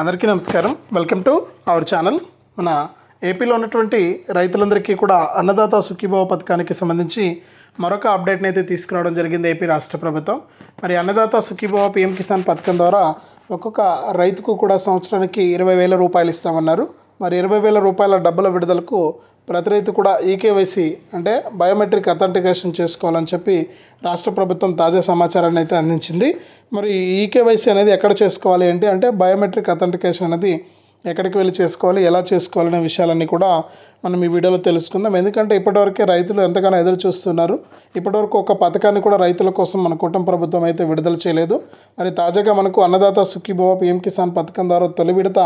అందరికీ నమస్కారం. Welcome to our channel. మన ఏపీలో ఉన్నటువంటి రైతులందరికీ కూడా అన్నదాత సుఖీభావ పథకానికి సంబంధించి మరొక అప్డేట్ని అయితే తీసుకురావడం జరిగింది ఏపీ రాష్ట్ర ప్రభుత్వం. మరి అన్నదాత సుఖీభావ పిఎం కిసాన్ పథకం ద్వారా ఒక్కొక్క రైతుకు కూడా సంవత్సరానికి ఇరవై వేల రూపాయలు ఇస్తామన్నారు. మరి ఇరవై వేల రూపాయల డబ్బుల విడుదలకు ప్రతి రైతు కూడా ఈకేవైసీ అంటే బయోమెట్రిక్ అథెంటికేషన్ చేసుకోవాలని చెప్పి రాష్ట్ర ప్రభుత్వం తాజా సమాచారాన్ని అయితే అందించింది. మరి ఈకేవైసీ అనేది ఎక్కడ చేసుకోవాలి ఏంటి అంటే బయోమెట్రిక్ అథెంటికేషన్ అనేది ఎక్కడికి వెళ్ళి చేసుకోవాలి ఎలా చేసుకోవాలనే విషయాలన్నీ కూడా మనం ఈ వీడియోలో తెలుసుకుందాం. ఎందుకంటే ఇప్పటివరకే రైతులు ఎంతగానో ఎదురు చూస్తున్నారు. ఇప్పటివరకు ఒక పథకాన్ని కూడా రైతుల కోసం మన కుటుంబ ప్రభుత్వం అయితే విడుదల చేయలేదు. మరి తాజాగా మనకు అన్నదాత సుఖీభవ పిఎం కిసాన్ పథకం ద్వారా తొలి విడత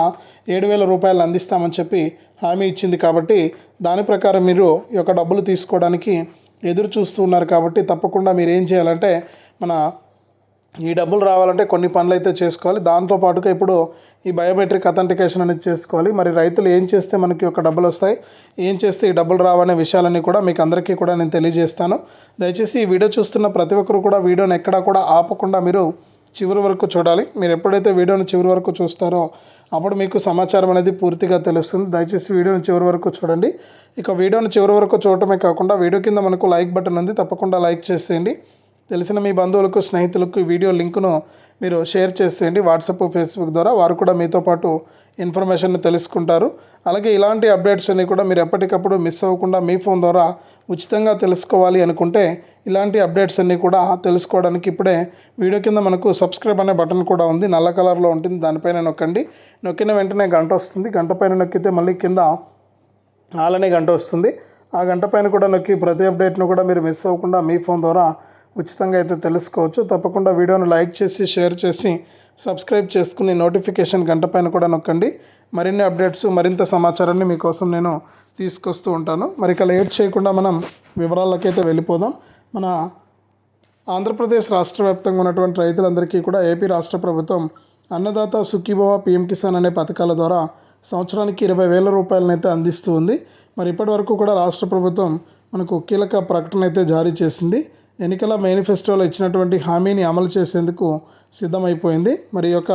ఏడు వేల రూపాయలు అందిస్తామని చెప్పి హామీ ఇచ్చింది కాబట్టి దాని ప్రకారం మీరు ఈ యొక్క డబ్బులు తీసుకోవడానికి ఎదురు చూస్తూ ఉన్నారు కాబట్టి తప్పకుండా మీరు ఏం చేయాలంటే మన ఈ డబ్బులు రావాలంటే కొన్ని పనులు అయితే చేసుకోవాలి. దాంతో పాటుగా ఇప్పుడు ఈ బయోమెట్రిక్ అథెంటికేషన్ అనేది చేసుకోవాలి. మరి రైతులు ఏం చేస్తే మనకి ఒక డబ్బులు వస్తాయి? ఏం చేస్తే ఈ డబ్బులు రావనే విషయాలన్నీ కూడా మీకు అందరికీ కూడా నేను తెలియజేస్తాను. దయచేసి ఈ వీడియో చూస్తున్న ప్రతి ఒక్కరు కూడా వీడియోని ఎక్కడా కూడా ఆపకుండా మీరు చివరి వరకు చూడాలి. మీరు ఎప్పుడైతే వీడియోని చివరి వరకు చూస్తారో అప్పుడు మీకు సమాచారం అనేది పూర్తిగా తెలుస్తుంది. దయచేసి వీడియోని చివరి వరకు చూడండి. ఇక వీడియోని చివరి వరకు చూడటమే కాకుండా వీడియో కింద మనకు లైక్ బటన్ ఉంది. తప్పకుండా లైక్ చేసేయండి. తెలిసిన మీ బంధువులకు స్నేహితులకు వీడియో లింకును మీరు షేర్ చేసేయండి. వాట్సాప్ ఫేస్బుక్ ద్వారా వారు కూడా మీతో పాటు ఇన్ఫర్మేషన్ తెలుసుకుంటారు. అలాగే ఇలాంటి అప్డేట్స్ అన్ని కూడా మీరు ఎప్పటికప్పుడు మిస్ అవ్వకుండా మీ ఫోన్ ద్వారా ఉచితంగా తెలుసుకోవాలి అనుకుంటే ఇలాంటి అప్డేట్స్ అన్నీ కూడా తెలుసుకోవడానికి ఇప్పుడే వీడియో కింద మనకు సబ్స్క్రైబ్ అనే బటన్ కూడా ఉంది. నల్ల కలర్లో ఉంటుంది. దానిపైన నొక్కండి. నొక్కిన వెంటనే గంట వస్తుంది. గంట పైన నొక్కితే మళ్ళీ కింద ఆలనే గంట వస్తుంది. ఆ గంట పైన కూడా నొక్కి ప్రతి అప్డేట్ను కూడా మీరు మిస్ అవ్వకుండా మీ ఫోన్ ద్వారా ఉచితంగా అయితే తెలుసుకోవచ్చు. తప్పకుండా వీడియోను లైక్ చేసి షేర్ చేసి సబ్స్క్రైబ్ చేసుకుని నోటిఫికేషన్ గంట పైన కూడా నొక్కండి. మరిన్ని అప్డేట్స్ మరింత సమాచారాన్ని మీకోసం నేను తీసుకొస్తూ ఉంటాను. మరి ఇక లేట్ చేయకుండా మనం వివరాలకైతే వెళ్ళిపోదాం. మన ఆంధ్రప్రదేశ్ రాష్ట్ర వ్యాప్తంగా ఉన్నటువంటి రైతులందరికీ కూడా ఏపీ రాష్ట్ర ప్రభుత్వం అన్నదాత సుఖీభవ పిఎం కిసాన్ అనే పథకాల ద్వారా సంవత్సరానికి ఇరవై వేల రూపాయలనైతే అందిస్తూ ఉంది. మరి ఇప్పటి వరకు కూడా రాష్ట్ర ప్రభుత్వం మనకు కీలక ప్రకటన అయితే జారీ చేసింది. ఎన్నికల మేనిఫెస్టోలో ఇచ్చినటువంటి హామీని అమలు చేసేందుకు సిద్ధమైపోయింది. మరి యొక్క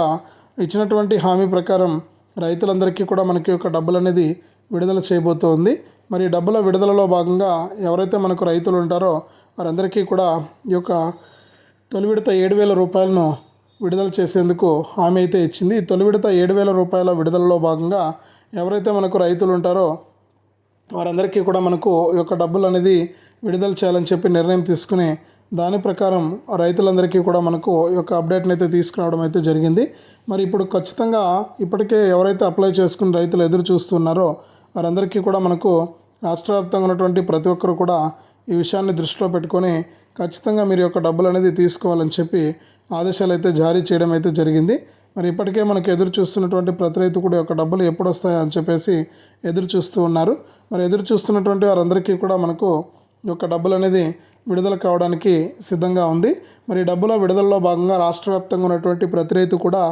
ఇచ్చినటువంటి హామీ ప్రకారం రైతులందరికీ కూడా మనకి యొక్క డబ్బులు అనేది విడుదల చేయబోతోంది. మరి డబ్బుల విడుదలలో భాగంగా ఎవరైతే మనకు రైతులు ఉంటారో వారందరికీ కూడా ఈ యొక్క తొలి విడత ఏడు వేల రూపాయలను విడుదల చేసేందుకు హామీ అయితే ఇచ్చింది. ఈ తొలి విడత ఏడు వేల రూపాయల విడుదలలో భాగంగా ఎవరైతే మనకు రైతులు ఉంటారో వారందరికీ కూడా మనకు ఈ యొక్క డబ్బులు అనేది విడుదల చేయాలని చెప్పి నిర్ణయం తీసుకుని దాని ప్రకారం రైతులందరికీ కూడా మనకు యొక్క అప్డేట్ని అయితే తీసుకురావడం అయితే జరిగింది. మరి ఇప్పుడు ఖచ్చితంగా ఇప్పటికే ఎవరైతే అప్లై చేసుకుని రైతులు ఎదురు చూస్తున్నారో వారందరికీ కూడా మనకు రాష్ట్ర వ్యాప్తంగా ఉన్నటువంటి ప్రతి ఒక్కరు కూడా ఈ విషయాన్ని దృష్టిలో పెట్టుకొని ఖచ్చితంగా మీరు యొక్క డబ్బులు అనేది తీసుకోవాలని చెప్పి ఆదేశాలు అయితే జారీ చేయడం అయితే జరిగింది. మరి ఇప్పటికే మనకు ఎదురు చూస్తున్నటువంటి ప్రతి రైతు కూడా యొక్క డబ్బులు ఎప్పుడు వస్తాయని చెప్పేసి ఎదురు చూస్తూ ఉన్నారు. మరి ఎదురు చూస్తున్నటువంటి వారందరికీ కూడా మనకు యొక్క డబ్బులు అనేది విడుదల కావడానికి సిద్ధంగా ఉంది. మరి డబ్బుల విడుదలలో భాగంగా రాష్ట్ర వ్యాప్తంగా ఉన్నటువంటి ప్రతి రైతు కూడా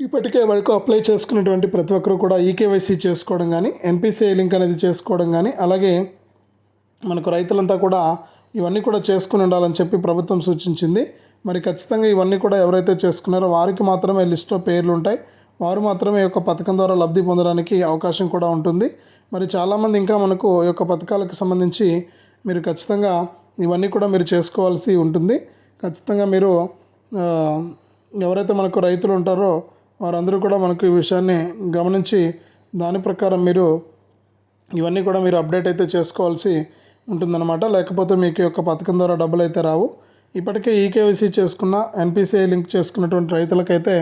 ఇప్పటికే వరకు అప్లై చేసుకున్నటువంటి ప్రతి ఒక్కరు కూడా ఈకేవైసీ చేసుకోవడం కానీ ఎన్పిసిఐ లింక్ అనేది చేసుకోవడం కానీ అలాగే మనకు రైతులంతా కూడా ఇవన్నీ కూడా చేసుకుని ఉండాలని చెప్పి ప్రభుత్వం సూచించింది. మరి ఖచ్చితంగా ఇవన్నీ కూడా ఎవరైతే చేసుకున్నారో వారికి మాత్రమే లిస్ట్లో పేర్లు ఉంటాయి. వారు మాత్రమే ఈ యొక్క పథకం ద్వారా లబ్ధి పొందడానికి అవకాశం కూడా ఉంటుంది. మరి చాలామంది ఇంకా మనకు ఈ యొక్క పథకాలకు సంబంధించి మీరు ఖచ్చితంగా ఇవన్నీ కూడా మీరు చేసుకోవాల్సి ఉంటుంది. ఖచ్చితంగా మీరు ఎవరైతే మనకు రైతులు ఉంటారో వారందరూ కూడా మనకు ఈ విషయాన్ని గమనించి దాని ప్రకారం మీరు ఇవన్నీ కూడా మీరు అప్డేట్ అయితే చేసుకోవాల్సి ఉంటుందన్నమాట. లేకపోతే మీకు యొక్క పథకం ద్వారా డబ్బులు అయితే రావు. ఇప్పటికే ఈకేవైసీ చేసుకున్న ఎన్పిసిఐ లింక్ చేసుకున్నటువంటి రైతులకైతే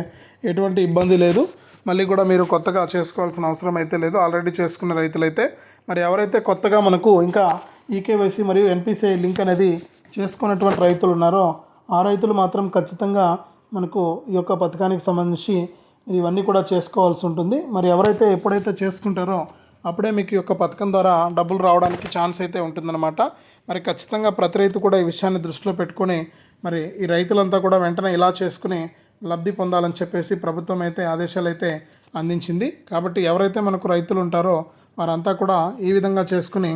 ఎటువంటి ఇబ్బంది లేదు. మళ్ళీ కూడా మీరు కొత్తగా చేసుకోవాల్సిన అవసరం అయితే లేదు. ఆల్రెడీ చేసుకున్న రైతులైతే మరి ఎవరైతే కొత్తగా మనకు ఇంకా ఈకేవైసీ మరియు ఎన్పిసిఐ లింక్ అనేది చేసుకున్నటువంటి రైతులు ఉన్నారో ఆ రైతులు మాత్రం ఖచ్చితంగా మనకు ఈ యొక్క పథకానికి సంబంధించి మీరు ఇవన్నీ కూడా చేసుకోవాల్సి ఉంటుంది. మరి ఎవరైతే ఎప్పుడైతే చేసుకుంటారో అప్పుడే మీకు ఈ యొక్క పథకం ద్వారా డబ్బులు రావడానికి ఛాన్స్ అయితే ఉంటుందన్నమాట. మరి ఖచ్చితంగా ప్రతి రైతు కూడా ఈ విషయాన్ని దృష్టిలో పెట్టుకొని మరి ఈ రైతులంతా కూడా వెంటనే ఇలా చేసుకుని లబ్ధి పొందాలని చెప్పేసి ప్రభుత్వం అయితే ఆదేశాలు అయితే అందించింది. కాబట్టి ఎవరైతే మనకు రైతులు ఉంటారో వారంతా కూడా ఈ విధంగా చేసుకుని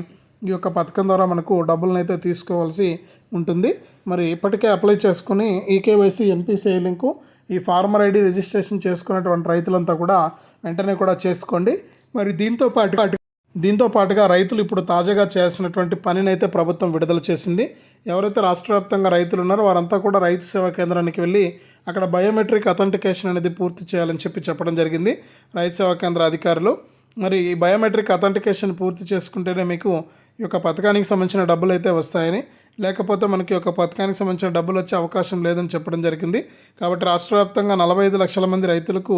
ఈ యొక్క పథకం ద్వారా మనకు డబ్బులను అయితే తీసుకోవాల్సి ఉంటుంది. మరి ఇప్పటికే అప్లై చేసుకుని ఈకేవైసీ ఎన్పిసిఐ లింకు ఈ ఫార్మర్ ఐడి రిజిస్ట్రేషన్ చేసుకున్నటువంటి రైతులంతా కూడా వెంటనే కూడా చేసుకోండి. మరి దీంతో పాటు దీంతో పాటుగా రైతులు ఇప్పుడు తాజాగా చేసినటువంటి పనిని అయితే ప్రభుత్వం విడుదల చేసింది. ఎవరైతే రాష్ట్ర వ్యాప్తంగా రైతులు ఉన్నారో వారంతా కూడా రైతు సేవా కేంద్రానికి వెళ్ళి అక్కడ బయోమెట్రిక్ అథెంటికేషన్ అనేది పూర్తి చేయాలని చెప్పి చెప్పడం జరిగింది రైతు సేవా కేంద్ర అధికారులు. మరి ఈ బయోమెట్రిక్ అథెంటికేషన్ పూర్తి చేసుకుంటేనే మీకు ఈ యొక్క పథకానికి సంబంధించిన డబ్బులు అయితే వస్తాయని లేకపోతే మనకి ఒక పథకానికి సంబంధించిన డబ్బులు వచ్చే అవకాశం లేదని చెప్పడం జరిగింది. కాబట్టి రాష్ట్ర వ్యాప్తంగా నలభై ఐదు లక్షల మంది రైతులకు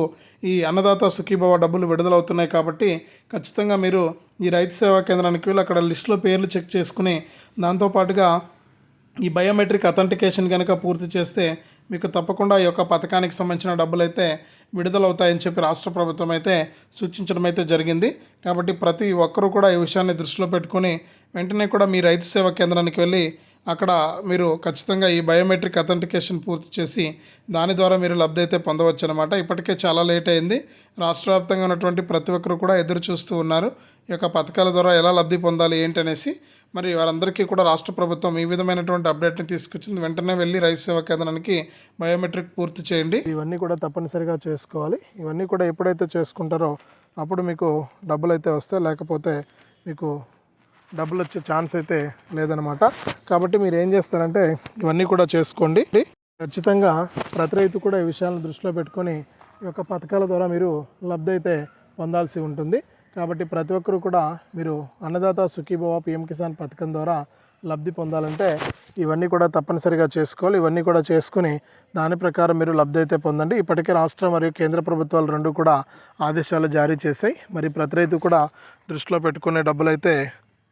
ఈ అన్నదాత సుఖీభవ డబ్బులు విడుదలవుతున్నాయి కాబట్టి ఖచ్చితంగా మీరు ఈ రైతు సేవా కేంద్రానికి వెళ్ళి అక్కడ లిస్టులో పేర్లు చెక్ చేసుకుని దాంతోపాటుగా ఈ బయోమెట్రిక్ అథెంటికేషన్ కనుక పూర్తి చేస్తే మీకు తప్పకుండా ఈ యొక్క పథకానికి సంబంధించిన డబ్బులు అయితే విడుదలవుతాయని చెప్పి రాష్ట్ర ప్రభుత్వం అయితే సూచించడం అయితే జరిగింది. కాబట్టి ప్రతి ఒక్కరూ కూడా ఈ విషయాన్ని దృష్టిలో పెట్టుకొని వెంటనే కూడా మీ రైతు సేవా కేంద్రానికి వెళ్ళి అక్కడ మీరు ఖచ్చితంగా ఈ బయోమెట్రిక్ అథెంటికేషన్ పూర్తి చేసి దాని ద్వారా మీరు లబ్ధి అయితే పొందవచ్చు అనమాట ఇప్పటికే చాలా లేట్ అయింది. రాష్ట్ర వ్యాప్తంగా ఉన్నటువంటి ప్రతి ఒక్కరు కూడా ఎదురు చూస్తూ ఉన్నారు. ఈ యొక్క పథకాల ద్వారా ఎలా లబ్ధి పొందాలి ఏంటనేసి. మరి వారందరికీ కూడా రాష్ట్ర ప్రభుత్వం ఈ విధమైనటువంటి అప్డేట్ని తీసుకొచ్చింది. వెంటనే వెళ్ళి రైతు సేవా కేంద్రానికి బయోమెట్రిక్ పూర్తి చేయండి. ఇవన్నీ కూడా తప్పనిసరిగా చేసుకోవాలి. ఇవన్నీ కూడా ఎప్పుడైతే చేసుకుంటారో అప్పుడు మీకు డబ్బులు అయితే వస్తాయి. లేకపోతే మీకు డబ్బులు వచ్చే ఛాన్స్ అయితే లేదనమాట కాబట్టి మీరు ఏం చేస్తారంటే ఇవన్నీ కూడా చేసుకోండి. ఖచ్చితంగా ప్రతి రైతు కూడా ఈ విషయాలను దృష్టిలో పెట్టుకొని ఈ యొక్క పథకాల ద్వారా మీరు లబ్ధి అయితే పొందాల్సి ఉంటుంది. కాబట్టి ప్రతి ఒక్కరు కూడా మీరు అన్నదాత సుఖీభవ పిఎం కిసాన్ పథకం ద్వారా లబ్ధి పొందాలంటే ఇవన్నీ కూడా తప్పనిసరిగా చేసుకోవాలి. ఇవన్నీ కూడా చేసుకుని దాని ప్రకారం మీరు లబ్ధి అయితే పొందండి. ఇప్పటికే రాష్ట్ర మరియు కేంద్ర ప్రభుత్వాలు రెండు కూడా ఆదేశాలు జారీ చేశాయి. మరి ప్రతి రైతు కూడా దృష్టిలో పెట్టుకునే డబ్బులు అయితే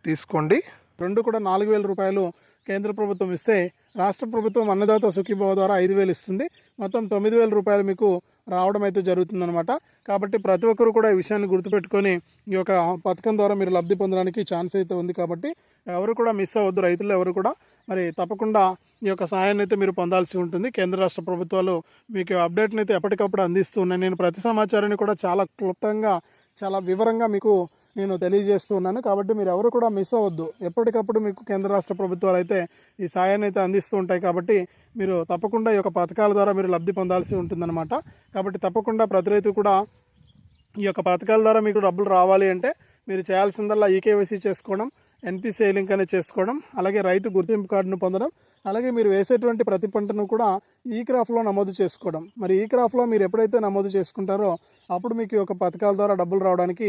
తీసుకోండి. రెండు కూడా నాలుగు వేల రూపాయలు కేంద్ర ప్రభుత్వం ఇస్తే రాష్ట్ర ప్రభుత్వం అన్నదాత సుఖీభవ ద్వారా ఐదు వేలు ఇస్తుంది. మొత్తం తొమ్మిది వేల రూపాయలు మీకు రావడం అయితే జరుగుతుందన్నమాట. కాబట్టి ప్రతి ఒక్కరు కూడా ఈ విషయాన్ని గుర్తుపెట్టుకొని ఈ యొక్క పథకం ద్వారా మీరు లబ్ధి పొందడానికి ఛాన్స్ అయితే ఉంది కాబట్టి ఎవరు కూడా మిస్ అవ్వద్దు. రైతులు ఎవరు కూడా మరి తప్పకుండా ఈ యొక్క సహాయాన్ని అయితే మీరు పొందాల్సి ఉంటుంది. కేంద్ర రాష్ట్ర ప్రభుత్వాలు మీకు అప్డేట్ని అయితే ఎప్పటికప్పుడు అందిస్తూ ఉన్నాయి. నేను ప్రతి సమాచారాన్ని కూడా చాలా క్లుప్తంగా చాలా వివరంగా మీకు నేను తెలియజేస్తున్నాను కాబట్టి మీరు ఎవరు కూడా మిస్ అవ్వద్దు. ఎప్పటికప్పుడు మీకు కేంద్ర రాష్ట్ర ప్రభుత్వాలు అయితే ఈ సాయాన్ని అయితే అందిస్తూ ఉంటాయి. కాబట్టి మీరు తప్పకుండా ఈ యొక్క పథకాల ద్వారా మీరు లబ్ధి పొందాల్సి ఉంటుందన్నమాట. కాబట్టి తప్పకుండా ప్రతి రైతు కూడా ఈ యొక్క పథకాల ద్వారా మీకు డబ్బులు రావాలి అంటే మీరు చేయాల్సిందల్లా ఈకేవైసీ చేసుకోవడం ఎన్పిసిఐ లింక్ అనేది చేసుకోవడం అలాగే రైతు గుర్తింపు కార్డును పొందడం అలాగే మీరు వేసేటువంటి ప్రతి పంటను కూడా ఈ క్రాఫ్లో నమోదు చేసుకోవడం. మరి ఈ క్రాఫ్లో మీరు ఎప్పుడైతే నమోదు చేసుకుంటారో అప్పుడు మీకు ఈ యొక్క పథకాల ద్వారా డబ్బులు రావడానికి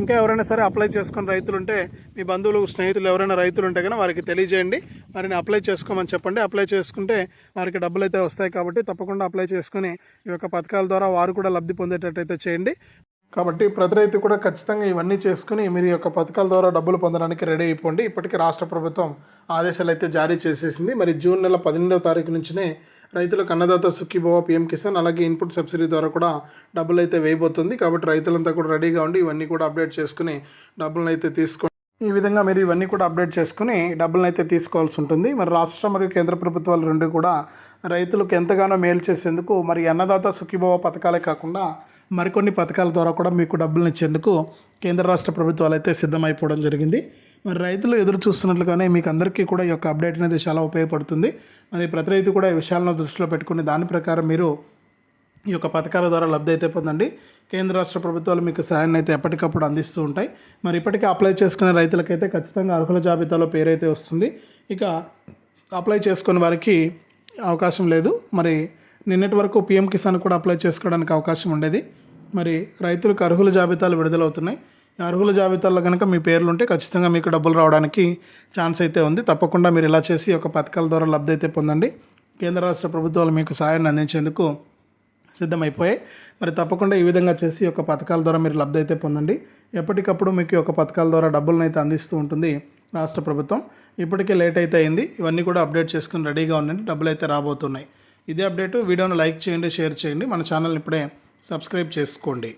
ఇంకా ఎవరైనా సరే అప్లై చేసుకుని రైతులు ఉంటే మీ బంధువులు స్నేహితులు ఎవరైనా రైతులు ఉంటే కనుక వారికి తెలియజేయండి. వారిని అప్లై చేసుకోమని చెప్పండి. అప్లై చేసుకుంటే వారికి డబ్బులు అయితే వస్తాయి కాబట్టి తప్పకుండా అప్లై చేసుకుని ఈ యొక్క పథకాల ద్వారా వారు కూడా లబ్ధి పొందేటట్టయితే చేయండి. కాబట్టి ప్రతి రైతు కూడా ఖచ్చితంగా ఇవన్నీ చేసుకుని మీరు ఈ యొక్క పథకాల ద్వారా డబ్బులు పొందడానికి రెడీ అయిపోండి. ఇప్పటికే రాష్ట్ర ప్రభుత్వం ఆదేశాలు అయితే జారీ చేసేసింది. మరి జూన్ నెల పన్నెండవ తారీఖు నుంచినే రైతులకు అన్నదాత సుఖీభవ పిఎం కిసాన్ అలాగే ఇన్పుట్ సబ్సిడీ ద్వారా కూడా డబ్బులు అయితే వేయబోతుంది. కాబట్టి రైతులంతా కూడా రెడీగా ఉండి ఇవన్నీ కూడా అప్డేట్ చేసుకుని డబ్బులను అయితే తీసుకోండి ఈ విధంగా మీరు ఇవన్నీ కూడా అప్డేట్ చేసుకుని డబ్బులను అయితే తీసుకోవాల్సి ఉంటుంది. మరి రాష్ట్ర మరియు కేంద్ర ప్రభుత్వాలు రెండు కూడా రైతులకు ఎంతగానో మేలు చేసేందుకు మరి అన్నదాత సుఖీభవ పథకాలే కాకుండా మరికొన్ని పథకాల ద్వారా కూడా మీకు డబ్బులను ఇచ్చేందుకు కేంద్ర రాష్ట్ర ప్రభుత్వాలు అయితే సిద్ధమైపోవడం జరిగింది. మరి రైతులు ఎదురు చూస్తున్నట్లుగానే మీకు అందరికీ కూడా ఈ యొక్క అప్డేట్ అనేది చాలా ఉపయోగపడుతుంది. మరి ప్రతి రైతు కూడా ఈ విషయాలను దృష్టిలో పెట్టుకుని దాని ప్రకారం మీరు ఈ యొక్క పథకాల ద్వారా లబ్ధి అయితే పొందండి. కేంద్ర రాష్ట్ర ప్రభుత్వాలు మీకు సహాయాన్ని అయితే ఎప్పటికప్పుడు అందిస్తూ ఉంటాయి. మరి ఇప్పటికే అప్లై చేసుకునే రైతులకైతే ఖచ్చితంగా అర్హుల జాబితాలో పేరైతే వస్తుంది. ఇక అప్లై చేసుకునే వారికి అవకాశం లేదు. మరి నిన్నటి వరకు పిఎం కిసాన్ కూడా అప్లై చేసుకోవడానికి అవకాశం ఉండేది. మరి రైతులకు అర్హుల జాబితాలు విడుదలవుతున్నాయి. అర్హుల జాబితాలో కనుక మీ పేర్లు ఉంటే ఖచ్చితంగా మీకు డబ్బులు రావడానికి ఛాన్స్ అయితే ఉంది. తప్పకుండా మీరు ఇలా చేసి ఒక పథకాల ద్వారా లబ్ధి అయితే పొందండి. కేంద్ర రాష్ట్ర ప్రభుత్వాలు మీకు సహాయాన్ని అందించేందుకు సిద్ధమైపోయాయి. మరి తప్పకుండా ఈ విధంగా చేసి ఒక పథకాల ద్వారా మీరు లబ్ధి అయితే పొందండి. ఎప్పటికప్పుడు మీకు ఒక పథకాల ద్వారా డబ్బులను అయితే అందిస్తూ ఉంటుంది రాష్ట్ర ప్రభుత్వం. ఇప్పటికే లేట్ అయితే అయింది. ఇవన్నీ కూడా అప్డేట్ చేసుకుని రెడీగా ఉండండి. డబ్బులు అయితే రాబోతున్నాయి. ఇదే అప్డేట్. వీడియోను లైక్ చేయండి షేర్ చేయండి. మన ఛానల్ని ఇప్పుడే సబ్స్క్రైబ్ చేసుకోండి.